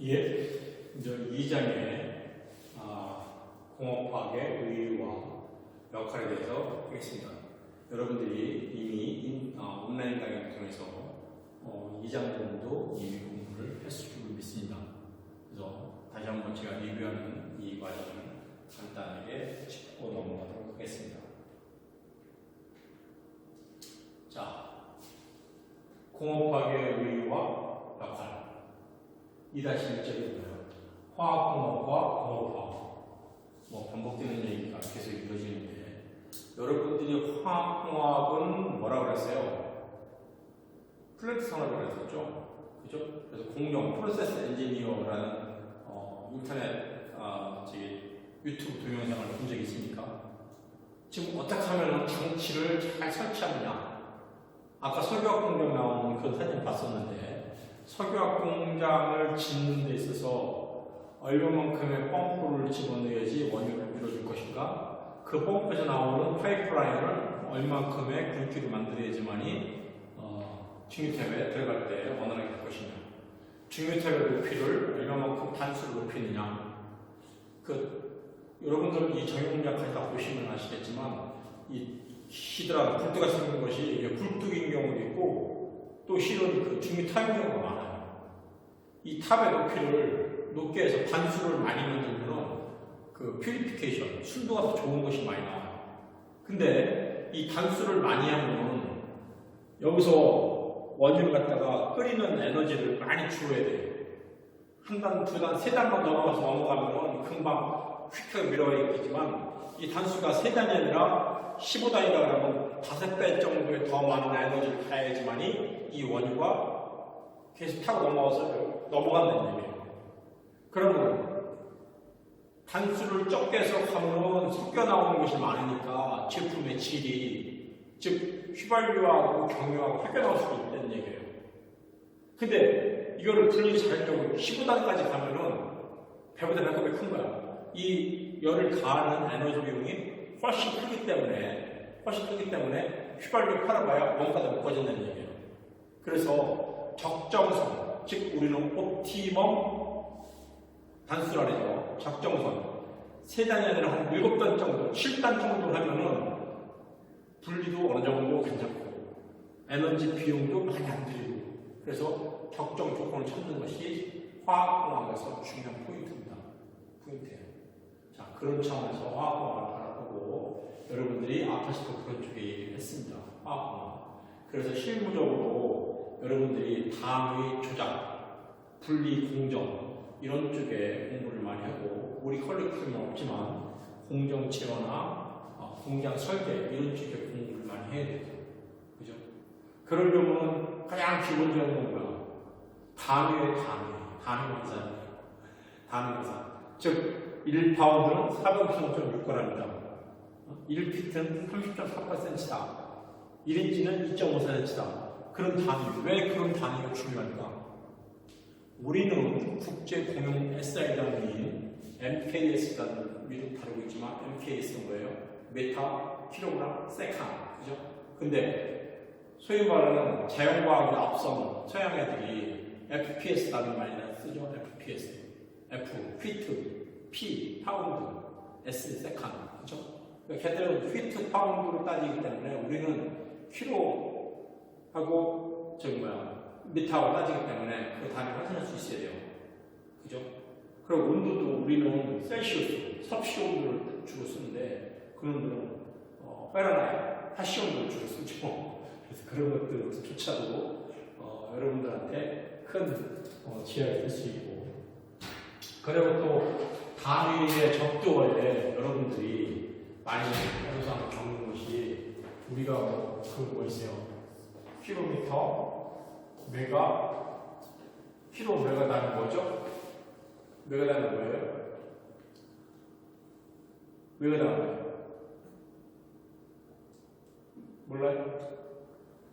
예, 이제 2장의 아, 공업학의 의의와 역할에 대해서 하겠습니다. 여러분들이 이미 인- 아, 온라인 강의를 통해서 어, 2장 정도 이미 공부를 했을 줄 믿습니다. 그래서 다시 한번 제가 리뷰하는 이 과정을 간단하게 짚고 넘어가도록 하겠습니다. 자, 공업학의 의의와. 2-1절이고요. 화학공업과 공업화학. 뭐 반복되는 얘기가 계속 이루어지는데 여러분들이 화학공학은 뭐라 그랬어요? 플랜트 산업이라고 했었죠? 그죠? 그래서 공정, 프로세스 엔지니어라는 어, 인터넷 아, 저기 유튜브 동영상을 본 적이 있습니까? 지금 어떻게 하면 장치를 잘 설치하느냐? 아까 석유화학 공장 나온 그 사진 봤었는데 석유화학 공장을 짓는 데 있어서 얼마만큼의 펌프를 집어넣어야지 원유를 밀어줄 것인가? 그 펌프에서 나오는 파이프라인을 얼마만큼의 굵기로 만들어야지만이 어, 중유탑에 들어갈 때 원활하게 될 것이냐? 중유탑의 높이를 얼마만큼 단수를 높이느냐? 그 여러분들 이 정육문제까지 다 보시면 아시겠지만 이 히드라 굴뚝가 생긴 것이 굴뚝인 경우도 있고 또 실은 그 중유탑인 경우가 많아요. 이 탑의 높이를 높게 해서 반수를 많이 만들면 그 퓨리피케이션 순도가 더 좋은 것이 많이 나와요. 근데 이 단수를 많이 하면 여기서 원유를 갖다가 끓이는 에너지를 많이 주어야 돼요. 한 단, 두 단, 세 단만 넘어가서 넘어가면 금방 휙하게 밀어버리겠지만 이 단수가 세 단이 아니라 15단이다 그러면 다섯 배 정도의 더 많은 에너지를 가야지만이 이 원유가 계속 타고 넘어가서 넘어간다는 얘기예요. 그러면 단수를 적게 해서 가면 섞여 나오는 것이 많으니까 제품의 질이 즉 휘발유하고 경유하고 섞여 나올 수 있다는 얘기예요. 근데 이거를 분리 잘하려고 15단까지 가면은 배보다 배꼽이 큰 거야. 이 열을 가하는 에너지 비용이 훨씬 크기 때문에 훨씬 크기 때문에 휘발유 팔아봐야 원가가 높아진다는 얘기예요. 그래서 적정선, 즉 우리는 옵티멈 단수라 그러죠. 적정선. 세 단이 아니라 한 일곱 단 정도, 7단 정도 하면은 분리도 어느 정도 괜찮고 에너지 비용도 많이 안 들이고 그래서 적정 조건을 찾는 것이 화학공학에서 중요한 포인트입니다. 포인트예요. 자, 그런 차원에서 화학공학을 바라보고 여러분들이 앞에서도 그런 쪽에 얘기를 했습니다. 화학공학. 그래서 실무적으로 여러분들이 당의 조작, 분리 공정 이런 쪽에 공부를 많이 하고 우리 컬리큘럼은 없지만 공정 체화나 어, 공장 설계 이런 쪽에 공부를 많이 해야 돼요. 그죠? 그러려면 가장 기본적인 건 뭐야? 단위의 단위, 단위 환산이에요. 단위 환산. 즉, 1파운드는 403.6g입니다. 1피트는 30.4%다. 1인치는 2.5cm다. 그런 단위. 왜 그런 단위가 중요할까? 우리는 국제 공용 SI 단위인 MKS라는 미국 다루고 있지만 MKS는 뭐예요? 메타 킬로그램 세칸 그죠? 근데 소위 말하는 자연과학에 앞선 서양 애들이 FPS 단위 많이 쓰죠? FPS F 피트 P 파운드 S 세칸 그죠? 걔들은 피트 파운드로 따지기 때문에 우리는 킬로 하고 저기 뭐야 미터로 따지기 때문에 그 단위 확인할 수 있어야 돼요. 그죠? 그리고 온도도 우리는 셀시우스, 섭씨 온도를 주로 쓰는데 그 놈들은 어, 페라나이트, 하시 온도를 주로 쓰죠. 그래서 그런 것들조차도 어, 여러분들한테 큰 어, 지혜가 될 수 있고 그리고 또 단위의 적도에 여러분들이 많이 항상 겪는 것이 우리가 그뭐 있어요? 킬로미터 메가 킬로 메가다는 뭐죠? 메가다는 뭐예요? 메가다는 뭐예요? 몰라요?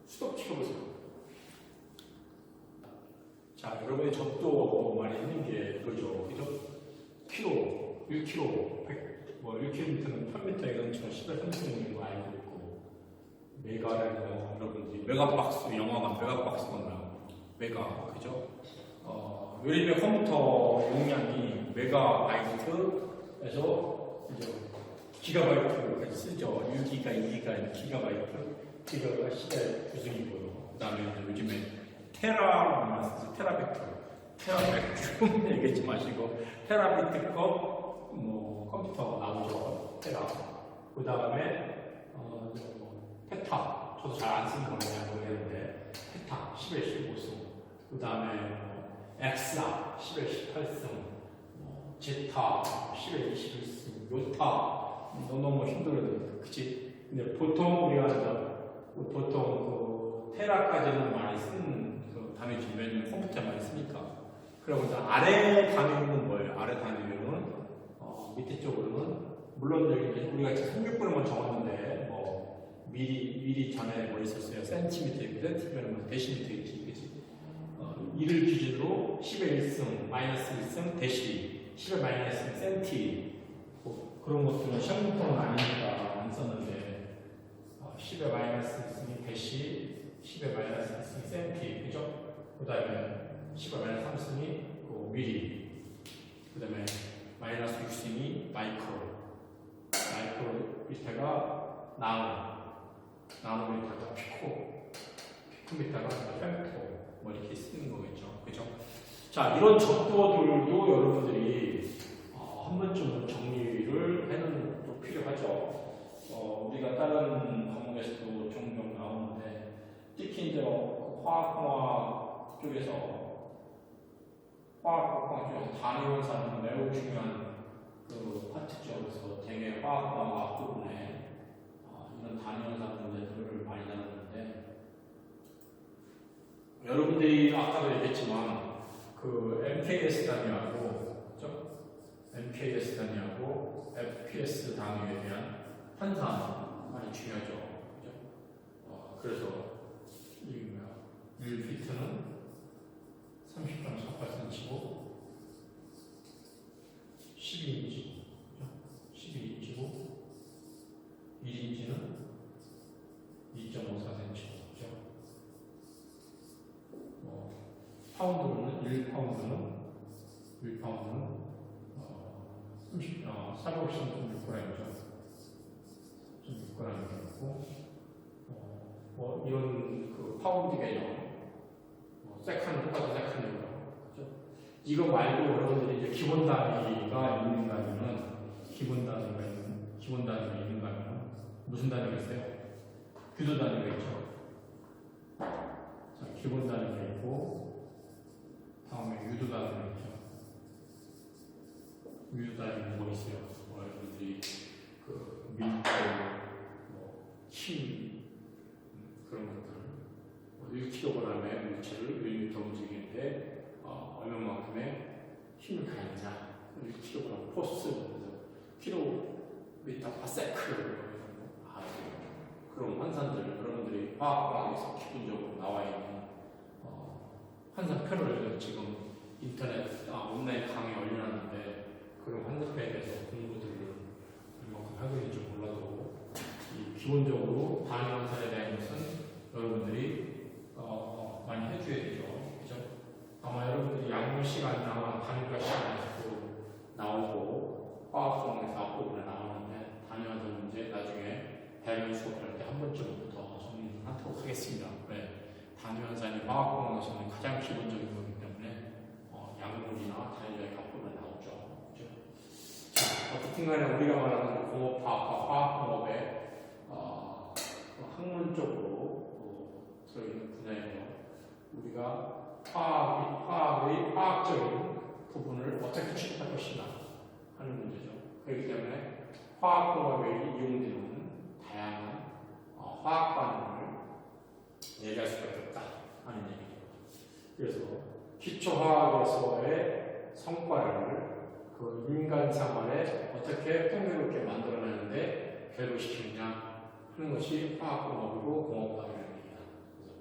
수도 키워보세요. 자, 여러분이 적도 많이 있는 게 그거죠. 그죠? 킬로, 1킬로, 100, 뭐 1km는 1000m 이런 저 10에 30인 거 알고 있고 메가라는 거 여러분들이 메가박스 영화가 메가박스가 나요. 메가 그죠? 어, 요즘에 컴퓨터 용량이 메가바이트에서 이제 기가바이트까지 쓰죠. 6기가, 2기가, 기가바이트, 기가가 시대 구성이고요. 그다음에 요즘에 테라만 쓰죠. 테라벡터, 테라벡터 얘기하지 마시고 테라비트급 뭐 컴퓨터 나오죠. 테라. 그다음에 페타. 저도 잘 안 쓰는 거냐 모르겠는데 페타 10에 15승. 그 다음에 뭐 엑사 10에 18승. 뭐 제타 10에 21승. 요타 너무 힘들어요. 그치? 근데 보통 우리가 그 보통 그 테라까지는 많이 쓰는 그 단위 주면 컴퓨터 많이 쓰니까. 그리고 이제 아래 단위는 뭐예요? 아래 단위는 어, 밑에 쪽으로는 물론 여기 우리가 지금 36분만 적었는데 뭐 미리 미리 전에 뭐 있었어요? 센티미터 있고 센티미터는 뭐 그치? 어, 이를 기준으로 10의 1승, 마이너스 1승, 데시, 10의 마이너스 1승, 센티 뭐 그런 것들은 시험부터는 아니니까 안 썼는데 어, 10의 마이너스 1승이 데시, 10의 마이너스 1승이 센티, 그죠? 그 다음에 10의 마이너스 3승이 그 미리, 그 다음에 마이너스 6승이 마이크로, 마이크로 밑에가 나노, 나노 밑에가 피코, 피코 밑에가 fem토, 뭐 이렇게 쓰는 거겠죠, 그죠? 자, 이런 적도들도 여러분들이 어, 한 번쯤은 정리를 해놓는 것도 필요하죠. 어, 우리가 다른 과목에서도 종종 나오는데 특히 이제 어, 화학공학 쪽에서 화학공학 쪽에서 단위원산은 매우 중요한 그 파트죠. 그래서 되게 화학공학 앞부분에 어, 이런 단위원산 문제들을 많이 다루는데 여러분들이 아까도 얘기했지만 그 MKS 단위하고 그죠? MKS 단위하고 FPS 단위에 대한 환산 많이 중요하죠. 그죠? 어, 그래서 이 뭐야 1피트는 30.48cm고 6파운드, 6파운드, 어, 30, 어, 450은 6g, 좀 6g 정도 어, 뭐 이런 그 파운드 개념, 뭐 세칸 똑같은 세칸이고 이거 말고 여러분들이 이제 기본 단위가 있는 가면은 기본 단위가 있는 기본 단위가 있는 가면 무슨 단위가 있어요? 규도 단위가 있죠. 자, 기본 단위가 있고 다음에 유도 단위가 있죠. 유도 단위는 뭐 있어요? 뭐 여러분들이 그 밀도, 뭐 힘, 음, 그런 것들. 뭐 1kg의 물체를 1m 움직이는데 어, 얼마만큼의 힘을 가했냐. 1kg 포스, 그래서 킬로미터 파세크 아, 그런 환산들 여러분들이 화학과학에서 기본적으로 나와 있는 어, 환산표를 지금 인터넷 아, 온라인 강의에 올려놨는데 그런 환산표에 대해서 공부들을 얼마큼 하고 있는지 몰라도 이 기본적으로 환산에 대한 것은 여러분들이 어, 많이 해줘야 되죠. 그죠? 아마 여러분들이 약물 시간이나 단위과 시간에서도 나오고 화학 수업에서 앞부분에 나오는데 단위 환산 문제 나중에 대면 수업할 때 한 번쯤 더 정리하도록 하겠습니다. 네. 단위 환산이 화학공학에서는 가장 기본적인 거기 때문에 어, 약물이나 단위의 앞부분에 나오죠. 그죠? 자, 어떻든 간에 우리가 말하는 공업화학과 화학공업의 어, 그 학문적으로 어, 들어있는 분야에서 우리가 화학이, 화학의 화학적인 부분을 어떻게 취급할 것이냐 하는 문제죠. 그렇기 때문에 화학공업에 이용되는 다양한 어, 화학 반응을 얘기할 수밖에 없다 하는 얘기죠. 그래서 기초화학에서의 성과를 그 인간 생활 에 어떻게 풍요롭게 만들어내는데 배로시키느냐 하는 것이 얘기다. 그래서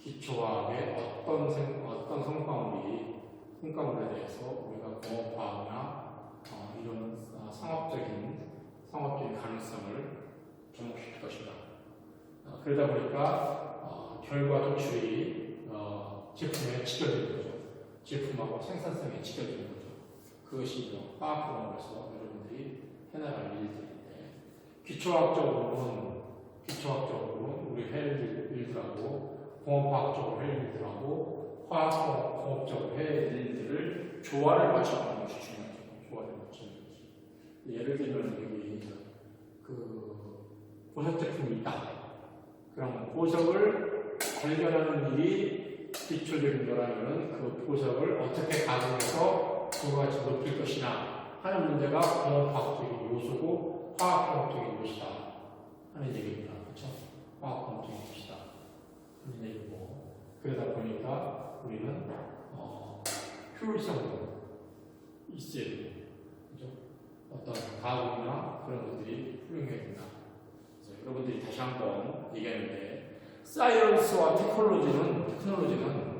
기초화학의 어떤 생, 어떤 성과물이 성과물에 대해서 우리가 공업화학이나 어, 이런 어, 상업적인 상업적인 가능성을 접목시킬 것이다. 어, 그러다 보니까 어, 결과 도출이 어, 제품에 직결되는 거죠. 제품하고 생산성에 지켜지는 거죠. 그것이 화학공학에서 해나갈 일들인데 기초학적으로는 기초학적으로는 우리 할 일- 일들하고 공업화학적으로 할 일들하고 화학 공업적으로 할 일들을 조화를 맞춰가는 것이 중요하죠. 조화를 맞추는 것이. 예를 들면 여기 그 보석 제품이 있다. 그럼 보석을 발견하는 일이 기초적인 거라면 그 보석을 어떻게 가공해서 그와 같이 높일 것이냐 하는 문제가 공업화학적인 요소고 화학공업적인 요소다 하는 얘기입니다. 그렇죠? 화학공업적인 요소다 하는 얘기고 그러다 보니까 우리는 어, 효율성도 있어야 되고 그죠? 어떤 가공이나 그런 것들이 훌륭해야 된다. 그래서 여러분들이 다시 한번 얘기하는데 사이언스와 테크놀로지는 테크놀로지는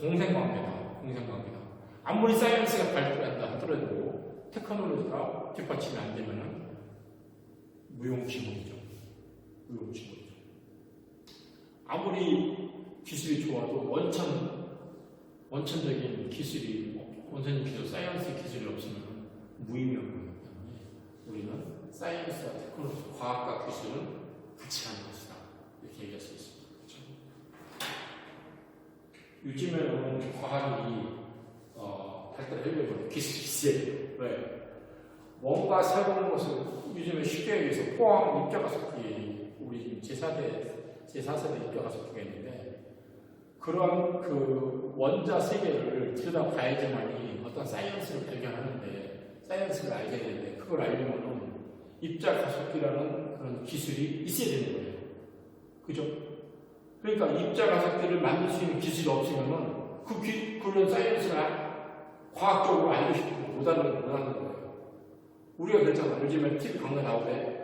공생관계다. 공생관계다. 아무리 사이언스가 발달한다 하더라도 테크놀로지가 뒷받침이 안 되면은 무용지물이죠. 무용지물이죠. 아무리 기술이 좋아도 원천 원천적인 기술이 뭐 원천적인 기술, 사이언스 기술이 없으면 무의미한 거기 때문에 우리는 사이언스와 테크놀로지, 과학과 기술은 같이 가는 것이다. 이렇게 얘기할 수 있습니다. 그렇죠? 요즘에는 과학이 기술이 있어야 돼요. 왜? 뭔가 새로운 것을 요즘에 쉽게 얘기해서 포항 입자가속기 우리 지금 제4대 제4세대 입자가속기가 있는데 그런 그 원자 세계를 들여다 봐야지만이 어떤 사이언스를 발견하는데 사이언스를 알게 되는데 그걸 알려면은 입자 가속기라는 그런 기술이 있어야 되는 거예요. 그죠? 그러니까 입자 가속기를 만들 수 있는 기술이 없으면은 그 기, 그런 사이언스를 알- 과학적으로 알고 싶어도 못하는, 못하는 거예요. 우리가 그랬잖아. 요즘에 TV 광고 나오대.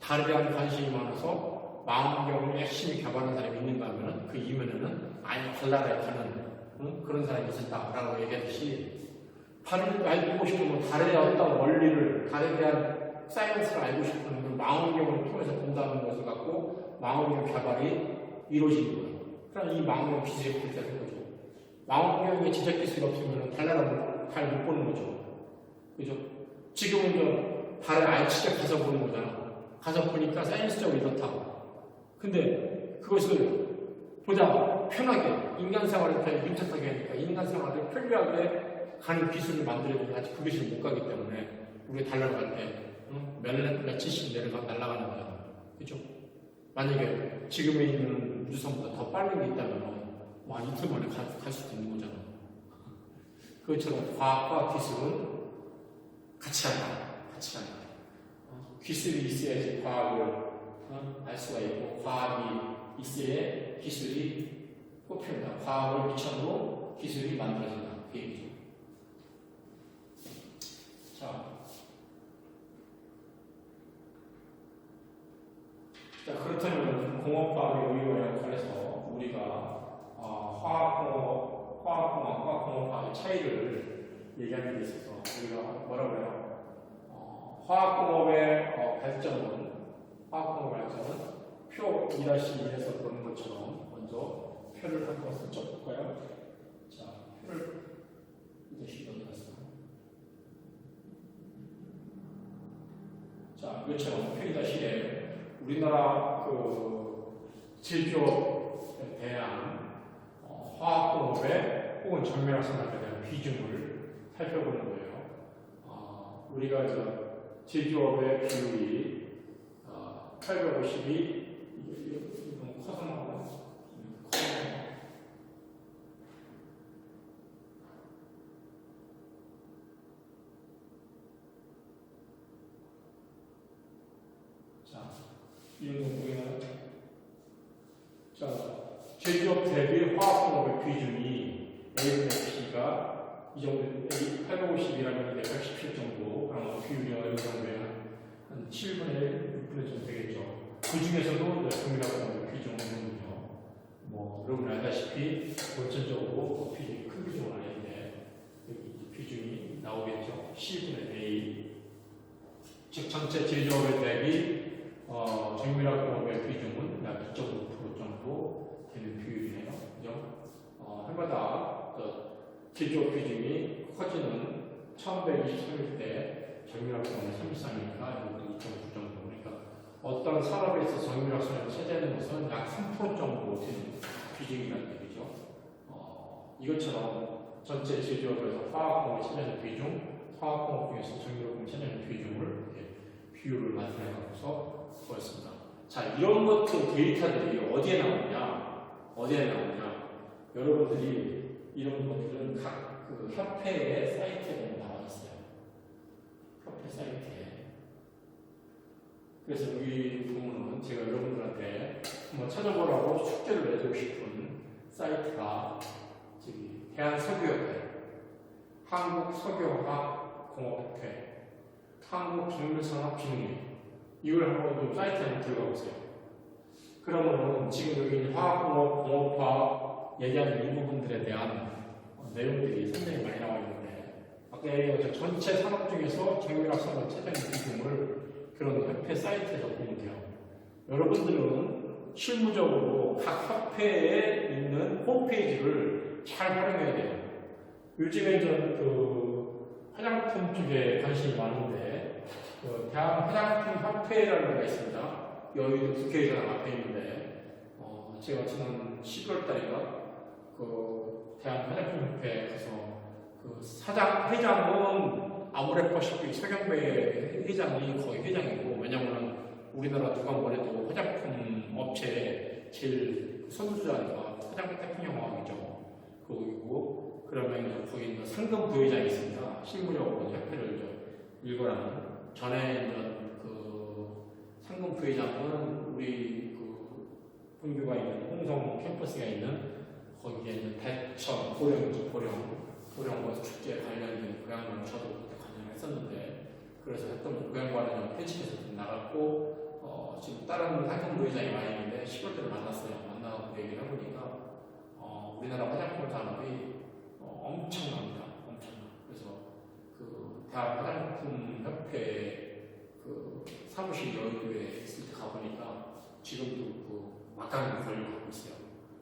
달에 대한 관심이 많아서 망원경을 열심히 개발하는 사람이 있는가 하면은 그 이면에는 아니, 달나라에 가는 응? 그런 사람이 있었다라고 얘기하듯이 달을 알고 싶으면 달에 어떤 원리를, 달에 대한 사이언스를 알고 싶으면 그 망원경을 통해서 본다는 것을 갖고 망원경 개발이 이루어지는 거예요. 그럼 이 망원경 기술이 그렇게 되는 거죠. 망원경의 제작 기술이 없으면 달나라 달못 보는 거죠. 그죠? 지금은 저 아예 직접 가서 보는 거잖아. 가서 보니까 사이언스적으로 이렇다고. 근데 그것을 보다 편하게 인간 생활을 그냥 밀착하게 하니까 인간 생활을 편리하게 가는 기술을 만들어야 되는데 아직 그 기술을 못 가기 때문에 우리가 달나라 갈 때 응? 몇, 며칠씩 내려가 날아가는 거잖아. 그죠? 만약에 지금에 있는 우주선보다 더 빠른 게 있다면 와 이틀 만에 갈, 갈 수도 있는 거잖아. 그것처럼 과학과 기술은 같이 한다. 같이 한다. 어, 기술이 있어야지 과학을 어, 알 수가 있고 과학이 있어야 기술이 뽑힌다. 과학을 미천으로 기술이 만들어진다. 그 얘기죠. 자, 자 그렇다면 공업과학의 의미와 연관해서 우리가 어, 화학공업, 화학공학과 공업과학의 차이를 얘기하는 데 있어서 우리가 뭐라고 해요? 어, 화학공업의 어, 발전은 화학공업의 발전은 표 2-1에서 보는 것처럼 먼저 표를 한번 써볼까요? 자, 표를 이제 시도해봤어요. 자, 이것처럼 표 2-1에 우리나라 그 대한 어, 화학공업의 혹은 전면학 산업에 대한 비중을 살펴보는 거예요. 어, 우리가 이제 제조업의 비율이 어, 850이 이게 이게 너무 커서 나오나? 자, 이 정도 보이나요? 자, 제조업 대비 화학공업의 비중이 A분의 P가 이 정도, 850이라면 이제 117 정도, 그럼 비율이 어느 정도에 한 7분의 1, 6분의 정도 되겠죠. 그 중에서도 금이라고 비중은. 뭐, 여러분 알다시피, 원천적으로 비중이 큰 비중은 아닌데, 비중이 나오겠죠. 10분의 A. 즉, 전체 제조업의 대비 어, 정밀화 공업의 비중은 약 2.5% 정도 되는 비율이네요. 그죠? 어, 해마다 그 기조 비중이 커지는 1123일 때 정밀학선은 33이니까 이것도 2.9 정도 그러니까 어떤 산업에 있어 정밀학선을 차지하는 것은 약 3% 정도 되는 비중이라는 얘기죠. 어, 이것처럼 전체 제조업에서 화학공을 차지하는 비중, 화학공업 중에서 정밀학공을 차지하는 비중을 이렇게 비율을 갖고서 보였습니다. 자, 이런 것들 데이터들이 어디에 나오냐? 어디에 나오냐? 여러분들이 이런 것들은 각 그 협회의 사이트에 나와 있어요. 협회 사이트에. 그래서 여기 보면은 제가 여러분들한테 한번 찾아보라고 숙제를 내주고 싶은 사이트가 저기 대한석유협회, 한국석유화학공업협회, 한국정밀산업진흥회 이걸 한번 좀 사이트에 한번 들어가 보세요. 그러면은 지금 여기 있는 화학공업, 공업화학 얘기하는 이 부분들에 대한 어, 내용들이 상당히 많이 나와 있는데 아까 얘기한 전체 산업 중에서 정밀학 산업 최대 비중을 그런 협회 사이트에서 보면 돼요. 여러분들은 실무적으로 각 협회에 있는 홈페이지를 잘 활용해야 돼요. 요즘에 저그 화장품 쪽에 관심이 많은데 그 대한 화장품 협회라는 데가 있습니다. 여의도 국회의사당 앞에 있는데 어, 제가 지난 12월 달인가 그 대한 화장품 협회에서 그 사장 회장은 아무래퍼시피 서경배 회장이 거의 회장이고 왜냐면은 우리나라 누가 뭐래도 화장품 업체 제일 선두주자가 화장품 태평양화학이죠. 그리고 그러면 이제 거기 있는 상금 부회장이 있습니다. 실무적으로 협회를 저 일궈라는 전에 그 상금 부회장은 우리 그 본교가 있는 홍성 캠퍼스가 있는 거기에 있는 대천 고령이죠 고령 고령 뭐 축제 관련된 고향을 저도 그때 관련을 했었는데 그래서 했던 고향 관련 편집에서 좀 나갔고 어, 지금 다른 상금 부회장이 많이 있는데 10월 때를 만났어요. 만나고 얘기를 해보니까 어, 우리나라 화장품 산업이 어, 엄청납니다. 엄청나. 그래서 그 대한 화장품 협회 그 사무실 여의도에 있을 때 가보니까 지금도 그 막강한 권력을 갖고 있어요.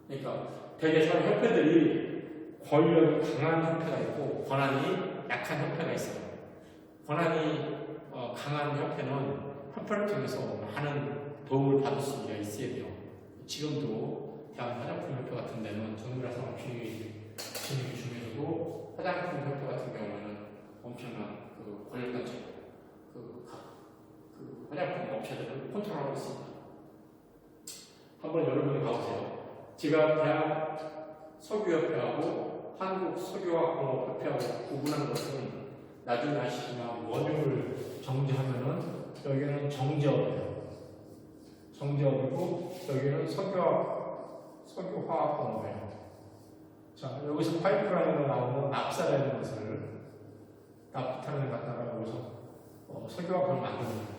그러니까 대개 사회 협회들이 권력이 강한 협회가 있고 권한이 약한 협회가 있어요. 권한이 어, 강한 협회는 협회를 통해서 많은 도움을 받을 수가 있어야 돼요. 지금도 대한 화장품 협회 같은 데는 진흥이 진흥 중에서도 화장품 협회 같은 경우는 엄청난 그 권력단체 그, 각, 그 화장품 업체들을 컨트롤하고 있습니다. 한번 여러분이 가보세요. 제가 대한 석유협회하고 한국석유화공업협회하고 구분한 것은 나중에 아시지만 원유를 정제하면은 여기는 정제업이에요. 정제업이고 여기는 석유화 석유화학공업이에요. 자 여기서 파이프라인으로 나오는 납사라는 것을 납타를 갖다가 여기서 어, 석유화학을 만드는 거예요.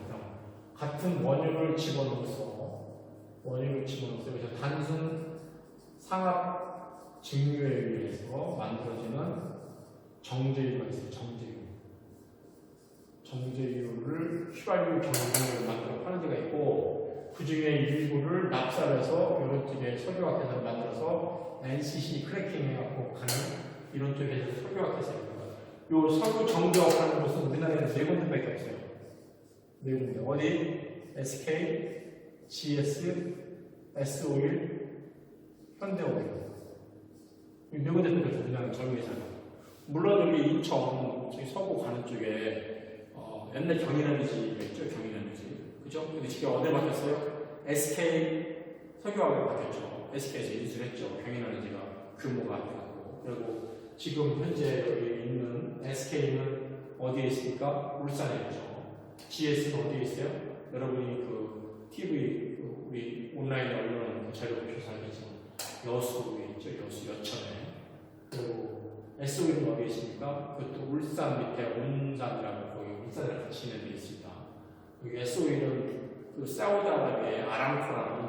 같은 원유를 집어넣어서 원유를 집어넣어서 여기서 단순 상압 증류에 의해서 만들어지는 정제유가 있어요. 정제유. 정제유를 휘발유 경쟁을 만들어 파는 데가 있고 그 중에 일부를 납사해서 이런 쪽에 석유화학회사를 만들어서 NCC 크래킹 해갖고 가는 이런 쪽에서 석유화학회사입니다. 요 석유 정제업 하는 곳은 우리나라에는 네 군데밖에 없어요. 네 군데. 어디? SK, GS, S-오일, 현대오일. 이네 군데밖에 없어요. 우리나라 정유회사는. 물론 여기 인천, 저기 서구 가는 쪽에 어, 옛날 경인에너지가 있죠. 경인에너지. 그죠? 근데 지금 어디 바뀌었어요? SK 석유화학으로 바뀌었죠. SK에서 인수했죠. 경인에너지가 규모가 아니고. 그리고 지금 현재 여기 있는 SK는 어디에 있습니까? 울산에 있죠. GS는 어디에 있어요? 여러분이 그 TV 그 우리 온라인 언론 자료 보셔서 알겠지만 여수에 있죠. 여수 여천에. 그리고 SO는 어디에 있습니까? 그것도 울산 밑에 온산이라고 거기 같이 있는 데 있습니다. 여기 SO는 그 사우디아라비아의 아람코라는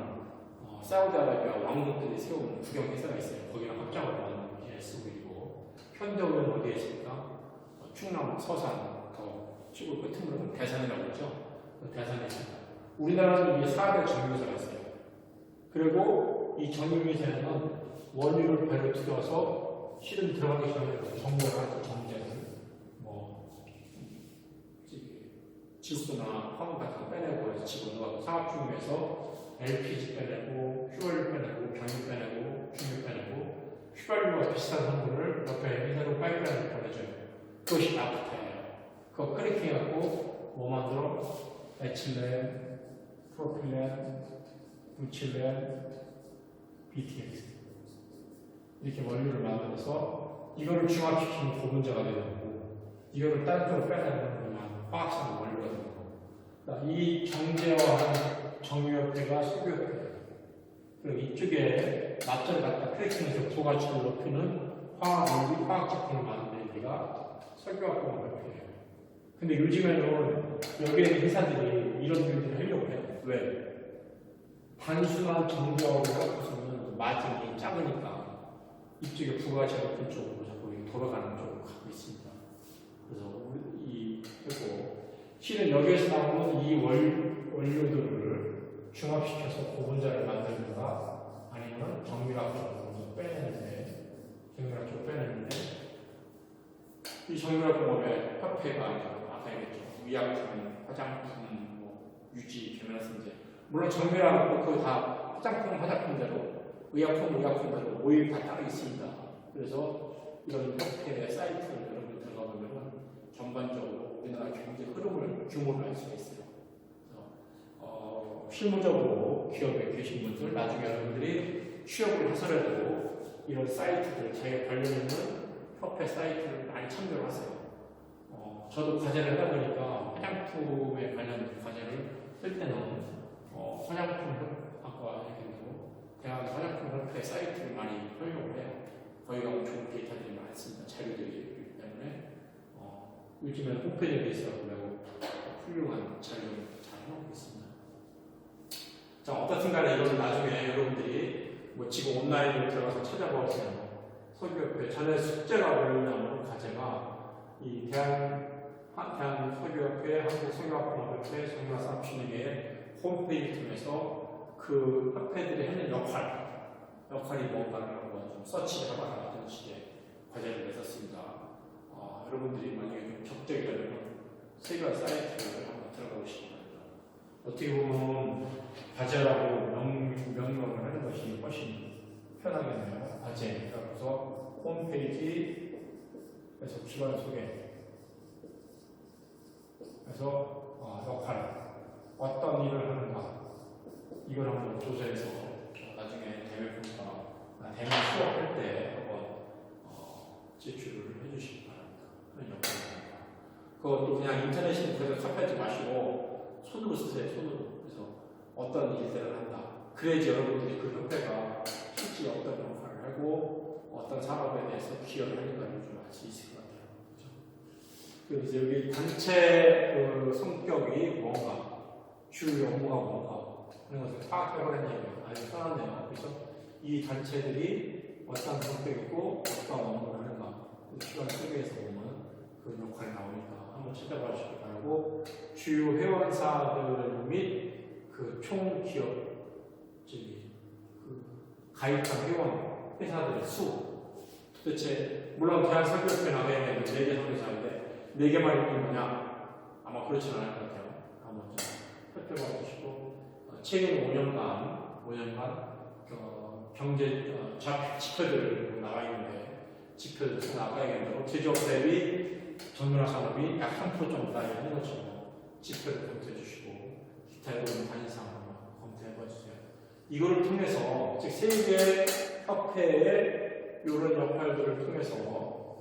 어, 사우디아라비아 왕족들이 세운 국영 회사가 있어요. 거기랑 합작을 하는 게 SO이고 현대오는 어디에 있습니까? 어, 충남 서산 더 시골 끝으로 대산이라고 있죠. 그 대산에 있습니다. 우리나라는 이게 4대 정유회사가 있어요. 그리고 이 정유회사에는 원유를 배로 들여서 실은 들어가기 전에 정보를 할때 정제는 뭐 지수나 화물 같은 거 빼내고 해서 집어넣어서 상업 중에서 LPG 빼내고 휘발유 빼내고 경유 빼내고 중유 빼내고 휘발유와 비슷한 성분을 옆에 이대로 파이프라인을 보내줘요. 그것이 나프타예요. 그거 끓이해갖고 뭐 만들어? 에틸렌, 프로필렌, 부칠렌, BTX 이렇게 원료를 만들어서 이거를 중합시키면 고분자가 되는 거고 이거를 딴 쪽으로 빼내는 그냥 화학성 원료가 되는 거고 그러니까 이 정제화한 정유협회가 석유협회예요. 그리고 이쪽에 납자를 갖다 크래킹해서 부가치를 높이는 화학 원리, 화학 제품을 만드는 데가 석유화공업협회예요. 근데 요즘에는 여기에 있는 회사들이 이런 일들을 하려고 해요. 왜? 단순한 정제화로 갖고서는 마진이 작으니까 이쪽에 부가치가 높은 쪽으로 자꾸 돌아가는 쪽으로 가고 있습니다. 그래서 이 그리고 실은 여기에서 나오는 이 월, 원료들을 중합시켜서 고분자를 만들든가 아니면 정밀학 쪽으로 빼내는데 쪽으로 빼내는데 이 정밀학 공업의 이제 아까 얘기했죠 위약품, 화장품, 뭐 유지, 계면서인제 물론 정밀하고 그 다 화장품, 화장품대로 의약품, 의약품대로 오일 다 따로 있습니다. 그래서 이런 화폐 사이트를 여러분 들어가 보면은 전반적으로 우리나라 경제 흐름을 규모를 알 수가 있어요. 어, 실무적으로 기업에 계신 분들 나중에 여러분들이 취업을 해서라도 이런 사이트들 자기가 관련 있는 협회 사이트를 많이 참여를 하세요. 어, 저도 과제를 하다 보니까 화장품에 관련 과제를 쓸 때는 어, 화장품 학과 얘기로 대학 화장품 협회 사이트를 많이 활용을 해요. 거기가 좋은 데이터들이 많습니다. 자료들이 있기 때문에 어, 요즘에는 홈페이지에 있어서 매우 훌륭한 자료를 잘 해놓고 있습니다. 자, 어떻든 간에 이건 나중에 여러분들이 뭐 지금 온라인으로 들어가서 찾아보세요. 석유협회 전에 숙제가 올려놓은 과제가 이 대한 한- 대한 석유협회, 한국 석유화공업협회, 석유화산업진흥회 홈페이지 통해서 그 협회들이 하는 역할, 역할이 뭔가를 한번 좀 서치를 해봐라 이런 식의 과제를 냈었습니다. 어, 여러분들이 만약에 좀 적적이라면 세계화 사이트를 한번 들어가 보시기 바랍니다. 어떻게 보면 과제라고 명, 명명을 하는 것이 훨씬 편하겠네요. 과제. 그래서 홈페이지에서 기관 소개. 그래서 어, 역할. 어떤 일을 하는가. 이걸 한번 조사해서 나중에 대외 평가, 아, 대외 수업할 때 한번 어, 제출을 해주시기 바랍니다. 그런 역할입니다. 그것도 그냥 인터넷에 그래서 카피하지 마시고 손으로 쓰세요. 손으로. 그래서 어떤 일들을 한다. 그래야지 여러분들이 그 협회가 실제 어떤 역할을 하고 어떤 산업에 대해서 기여를 하는가를 좀 알 수 있을 것 같아요. 그렇죠? 그래서 여기 단체 그 성격이 뭔가, 주요 업무가 뭔가 하는 것을 파악해보라는 얘기예요. 아주 편하네요. 그래서 이 단체들이 어떤 성격이고 어떤 업무를 하는가 그 시간 속에서 보면 그 역할이 나오니까 한번 찾아봐 주시기 바라고 주요 회원사들 및 그 총 기업 저기 그 가입한 회원 회사들의 수 도대체 물론 대한 설교협회 나가야 되는 네개 설교사인데 네 개만 있는 거냐 아마 그렇지는 않을 것 같아요. 한번 좀 살펴봐 주시고 어, 최근 5년간 5년간 어, 경제 어, 좌표 지표들 나와 있는데 지표들 다 나가야겠는데 제조업 대비 정밀화 산업이 약 3% 정도 따르는 것처럼 지표를 검토해 주시고 기타 여러분 관심사항 한번 검토해 봐 주세요. 이거를 통해서 즉 세계 협회의 이런 역할들을 통해서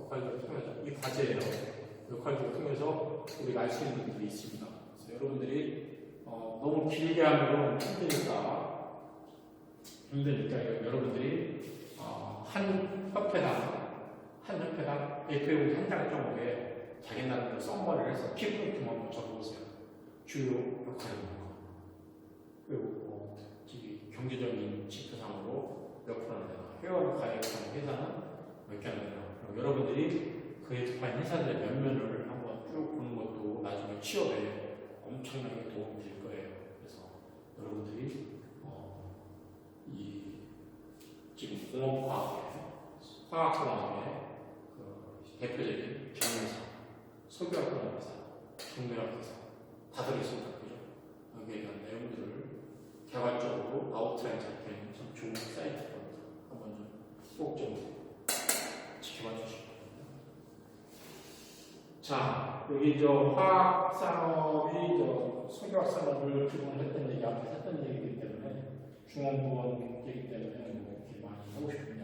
역할들을 통해서 이 과제예요. 역할들을 통해서 우리가 알 수 있는 것들이 있습니다. 그래서 여러분들이 어, 너무 길게 하면 힘드니까 힘드니까 여러분들이 어, 한 협회당 한 협회당 A4용지 한장 정도에 자기 나름대로 썸머리를 해서 키포인트만 적어보세요. 주요 역할이 뭔가 그리고 뭐 경제적인 지표상으로 몇 프로나 되나 회원 가입한 회사는 몇 개나 되나 그리고 여러분들이 그에 속한 회사들의 면면을 한번 쭉 보는 것도 나중에 취업에 엄청나게 도움이 될 거예요. 그래서 여러분들이 어, 이 지금 공업과학에 화학산업의 그 대표적인 경영사, 석유화학공업사, 경매학회사 다 들어있습니다. 그죠? 여기에 대한 내용들을 개괄적으로 아웃라인 잡혀있는 참 좋은 사이트거든요. 한번 좀꼭좀 지켜봐 주시기 바랍니다. 자, 여기 저 화학 산업이 저 석유화학 산업을 기본으로 했던 얘기, 앞에 했던 얘기이기 때문에 중원부원이기 때문에 뭐 이렇게 많이 하고 이야기